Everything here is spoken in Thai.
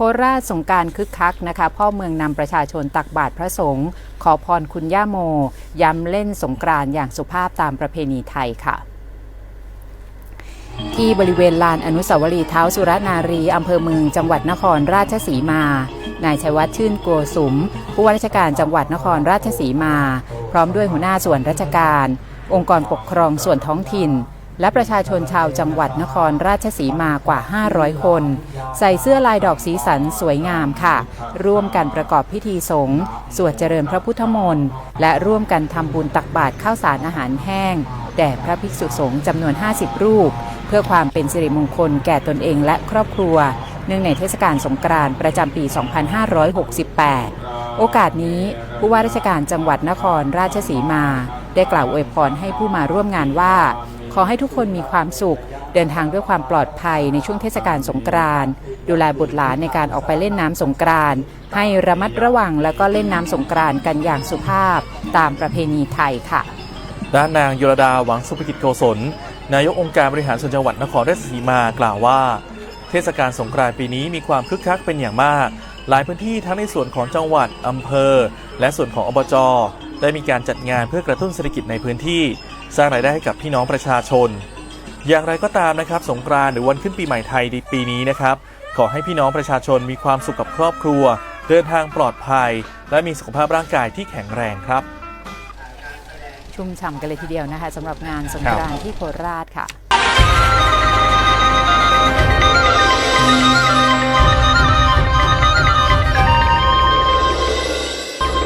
คราชสงการคึกคักนะคะ พ่อเมืองนำประชาชนตักบาตรพระสงฆ์ขอพรคุณย่าโม ย้ำเล่นสงกรานอย่างสุภาพตามประเพณีไทยค่ะ ที่บริเวณลานอนุสาวรีย์เท้าสุรนารีอำเภอเมืองจังหวัดนครราชสีมานายชัยวัฒน์ชื่นโกสุม ผู้ว่าราชการจังหวัดนครราชสีมา พร้อมด้วยหัวหน้าส่วนราชการ องค์กรปกครองส่วนท้องถิ่น และประชาชนชาวจังหวัดนครราชสีมากว่า 500 คน ใส่เสื้อลายดอกสีสันสวยงามค่ะ ร่วมกันประกอบพิธีสงฆ์สวดเจริญพระพุทธมนต์ และร่วมกันทำบุญตักบาตรข้าวสารอาหารแห้ง แด่พระภิกษุสงฆ์จำนวน 50 รูป เพื่อความเป็นสิริมงคลแก่ตนเองและครอบครัว เนื่องในเทศกาลสงกรานต์ประจำปี 2568 โอกาสนี้ผู้ว่าราชการจังหวัดนครราชสีมา ได้กล่าวอวยพรให้ผู้มาร่วมงานว่า ขอให้ทุกคนมีความสุข เดินทางด้วยความปลอดภัยในช่วงเทศกาลสงกรานต์ดูแลบุตรหลานในการออกไปเล่นน้ำสงกรานต์ให้ระมัดระวังแล้วก็เล่นน้ำสงกรานต์กันอย่างสุภาพ ตามประเพณีไทยค่ะ ด้านนางโยรดาหวังสุภกิจโกศลนายกองค์การบริหารส่วนจังหวัดนครราชสีมากล่าวว่า เทศกาลสงกรานต์ปีนี้มีความคึกคักเป็นอย่างมาก หลายพื้นที่ทั้งในส่วนของจังหวัดอำเภอ และส่วนของอบจได้มีการจัดงานเพื่อกระตุ้นเศรษฐกิจในพื้นที่ สร้างรายได้ให้กับพี่น้องประชาชน อย่างไรก็ตามนะครับ สงกรานต์หรือวันขึ้นปีใหม่ไทยในปีนี้นะครับ ขอให้พี่น้องประชาชนมีความสุขกับครอบครัว เดินทางปลอดภัย และมีสุขภาพร่างกายที่แข็งแรงครับ ชุ่มฉ่ำกันเลยทีเดียวนะคะสำหรับงานสงกรานต์ที่โคราชค่ะ